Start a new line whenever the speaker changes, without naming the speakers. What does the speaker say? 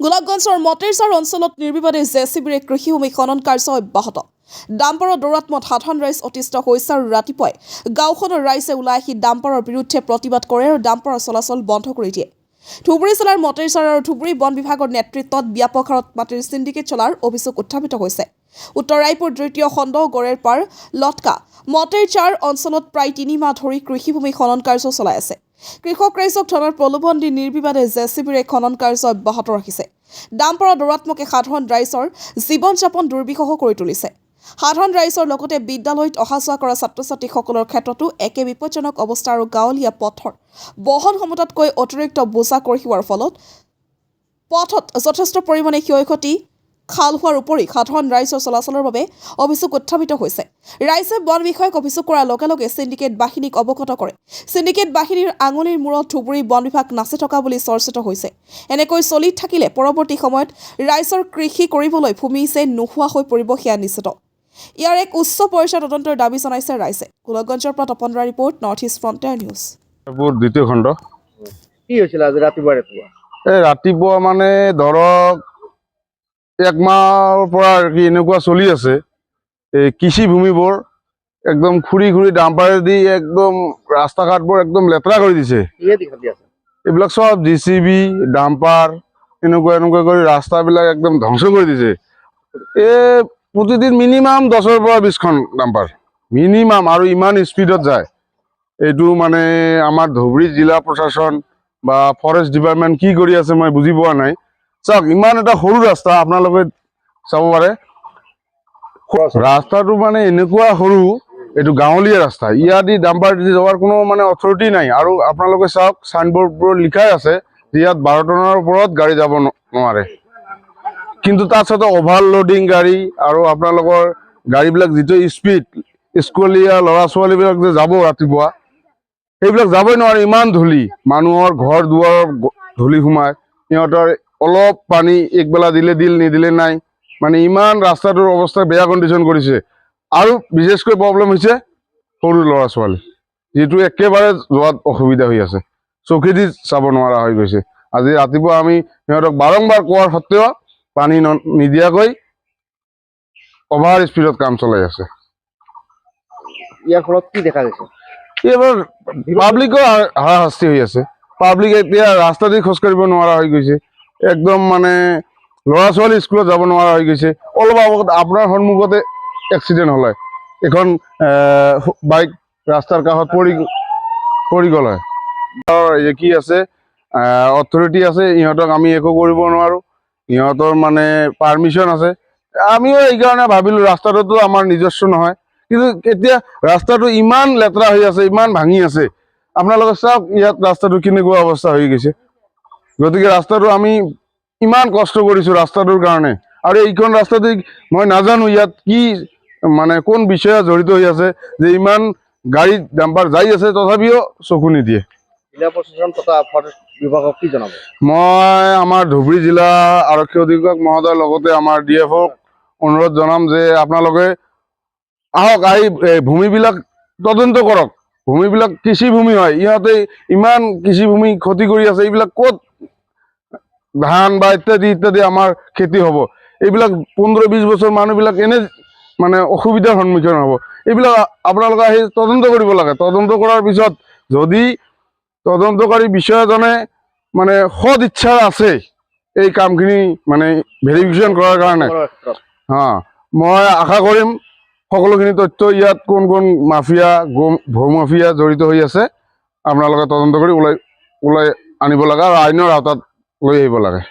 গোলাপগঞ্জৰ মটেৰচাৰ অঞ্চলত নিৰ্বিবাদে J C বিৰে কৃষিভূমি খনন কাৰ্য অব্যাহত। ডাম্পাৰৰ দৌৰাত্মত সাধাৰণ ৰাইজ অতিষ্ঠ হৈছে আৰু ৰাতিপুৱাই গাঁওখনৰ ৰাইজে ওলাই আহি ডাম্পাৰৰ বিৰুদ্ধে প্ৰতিবাদ কৰে আৰু ডাম্পাৰৰ চলাচল বন্ধ কৰি দিয়ে। ধুবুৰী জিলাৰ মটেৰচাৰ আৰু ধুবুৰী বন বিভাগৰ নেতৃত্বত ব্যাপক হাৰত মাটিৰ চিণ্ডিকেট চলাৰ অভিযোগ উত্থাপিত হৈছে। উত্তৰ ৰায়পুৰ দ্বিতীয় খণ্ড গড়েৰ পাৰ লটকা, মটেৰচাৰ অঞ্চলত প্ৰায় তিনি মাহ ধৰি কৃষিভূমি খনন কাৰ্য চলাই আছে। কৃষক ৰাইজক ধনৰ প্ৰলোভন দি নিৰ্বিবাদে জে চি বিৰে খনন কাৰ্য অব্যাহত ৰাখিছে। ডাম্পাৰৰ দৌৰাত্মকে সাধাৰণ ৰাইজৰ জীৱন যাপন দুৰ্বিষহ কৰি তুলিছে। সাধাৰণ ৰাইজৰ লগতে বিদ্যালয়ত অহা যোৱা কৰা ছাত্ৰ ছাত্ৰীসকলৰ ক্ষেত্ৰতো একে বিপদজনক অৱস্থা আৰু গাঁৱলীয়া পথৰ বহন ক্ষমতাতকৈ অতিৰিক্ত বোজা কঢ়িওৱাৰ ফলত পথত যথেষ্ট পৰিমাণে ক্ষয় ক্ষতি খাল হোৱাৰ উপৰি সাধাৰণ ৰাইজৰ চলাচলৰ বাবে অভিযোগ উত্থাপিত হৈছে। ৰাইজে বন বিষয়াক অভিযোগ কৰাৰ লগে লগে চিণ্ডিকেট বাহিনীক অৱগত কৰে। চিণ্ডিকেট বাহিনীৰ আঙুলিৰ মূৰত ধুবুৰী বন বিভাগ নাচি থকা বুলি চৰ্চিত হৈছে। এনেকৈ চলি থাকিলে পৰৱৰ্তী সময়ত ৰাইজৰ কৃষি কৰিবলৈ ভূমি যে নোহোৱা হৈ পৰিব সেয়া নিশ্চিত। ইয়াৰ এক উচ্চ পৰ্যায়ৰ তদন্তৰ দাবি জনাইছে ৰাইজে। গোলকগঞ্জৰ পৰা তপন ৰা report north east frontier news.
দ্বিতীয় খণ্ড।
কি হৈছিল আজি ৰাতিপুৱা ৰাতিপুৱা?
এই ৰাতিপুৱা মানে ধৰক এক মাহৰ পৰা কি এনেকুৱা চলি আছে। এই কৃষি ভূমিবোৰ একদম খুৰি খুৰি ডাম্পাৰে দি একদম ৰাস্তা ঘাটবোৰ একদম লেতেৰা কৰি দিছে। এইবিলাক চব জি চি বি ডাম্পাৰ এনেকুৱা এনেকুৱা কৰি ৰাস্তাবিলাক একদম ধ্বংস কৰি দিছে। এই প্ৰতিদিন মিনিমাম দহৰ পৰা বিছখন ডাম্পাৰ। মিনিমাম আৰু ইমান স্পীডত যায়। এইটো মানে আমাৰ ধুবুৰী জিলা প্ৰশাসন বা ফৰেষ্ট ডিপাৰ্টমেণ্ট কি কৰি আছে মই বুজি পোৱা নাই। চাওক ইমান এটা সৰু ৰাস্তা আপোনালোকে চাব পাৰে। ৰাস্তাটো মানে এনেকুৱা সৰু এইটো গাঁৱলীয়া ৰাস্তা। ইয়াত দি ডাম্পাৰ দি যোৱাৰ কোনো মানে অথৰিটি নাই। আৰু আপোনালোকে চাওক চাইনবোৰ্ডবোৰত লিখাই আছে যে ইয়াত বাৰ টনৰ ওপৰত গাড়ী যাব নোৱাৰে। কিন্তু তাত সাথে অভাৰলোডিং গাড়ী আৰু আপোনালোকৰ গাড়ীবিলাক যিটো স্পীড স্কুলীয়া ল'ৰা ছোৱালীবিলাক যে যাব ৰাতিপুৱা সেইবিলাক যাবই নোৱাৰে। ইমান ধূলি মানুহৰ ঘৰ দুৱাৰৰ ধূলি সোমায়। সিহঁতৰ অলপ পানী একবেলা দিলে দিল নিদিলে নাই। মানে ইমান ৰাস্তাটোৰ অৱস্থা বেয়া কণ্ডিশ্যন কৰিছে। আৰু বিশেষকৈ প্ৰব্লেম হৈছে সৰু ল'ৰা ছোৱালী যিটো একেবাৰে যোৱাত অসুবিধা হৈ আছে। চকুদি চাব নোৱাৰা হৈ গৈছে। আজি ৰাতিপুৱা আমি সিহঁতক বাৰম্বাৰ কোৱাৰ সত্ত্বেও পানী নিদিয়াকৈ অভাৰ স্পীডত কাম চলাই আছে।
ইয়াৰ ফলত কি দেখা গৈছে?
এইবাৰ পাব্লিকৰ হাৰাশাস্তি হৈ আছে। পাব্লিক এতিয়া ৰাস্তা দি খোজকাঢ়িব নোৱাৰা হৈ গৈছে। একদম মানে ল'ৰা ছোৱালী স্কুলত যাব নোৱাৰা হৈ গৈছে। অলপ আগত আপোনাৰ সন্মুখতে এক্সিডেণ্ট হ'লে এখন বাইক ৰাস্তাৰ কাষত পৰি পৰি গ'ল হয়। কি আছে অথৰিটি আছে, ইহঁতক আমি একো কৰিব নোৱাৰোঁ। ইহঁতৰ মানে পাৰ্মিশ্যন আছে। আমিও এইকাৰণে ভাবিলোঁ, ৰাস্তাটোতো আমাৰ নিজস্ব নহয়। কিন্তু এতিয়া ৰাস্তাটো ইমান লেতেৰা হৈ আছে, ইমান ভাঙি আছে। আপোনালোকে চাওক, ইয়াত ৰাস্তাটো কেনেকুৱা অৱস্থা হৈ গৈছে। গতিকে ৰাস্তাটো আমি ইমান কষ্ট কৰিছোঁ ৰাস্তাটোৰ কাৰণে। আৰু এইখন ৰাস্তা মই নাজানো ইয়াত কি মানে কোন বিষয়ে জড়িত হৈ আছে যে ইমান গাড়ী ডাম্পাৰ যাই আছে তথাপিও চকু নিদিয়ে। মই আমাৰ ধুবুৰী জিলা আৰক্ষী অধীক্ষক মহোদয়ৰ লগতে আমাৰ ডি এফক অনুৰোধ জনাম যে আপোনালোকে আহক আহি ভূমিবিলাক তদন্ত কৰক। ভূমিবিলাক কৃষি ভূমি হয়। ইহঁতে ইমান কৃষি ভূমি ক্ষতি কৰি আছে এইবিলাক ক'ত ধান বা ইত্যাদি ইত্যাদি আমাৰ খেতি হ'ব। এইবিলাক পোন্ধৰ বিছ বছৰ মানুহবিলাক এনে মানে অসুবিধাৰ সন্মুখীন হ'ব। এইবিলাক আপোনালোকে আহি তদন্ত কৰিব লাগে। তদন্ত কৰাৰ পিছত যদি তদন্তকাৰী বিষয়াজনে মানে সদ ইচ্ছা আছে এই কামখিনি মানে ভেৰিফিকেশ্যন কৰাৰ কাৰণে। হা মই আশা কৰিম সকলোখিনি তথ্য ইয়াত কোন কোন মাফিয়া ভূ মাফিয়া জড়িত হৈ আছে আপোনালোকে তদন্ত কৰি ওলাই ওলাই আনিব লাগে আৰু আইনৰ আওতাত লৈ আহিব লাগে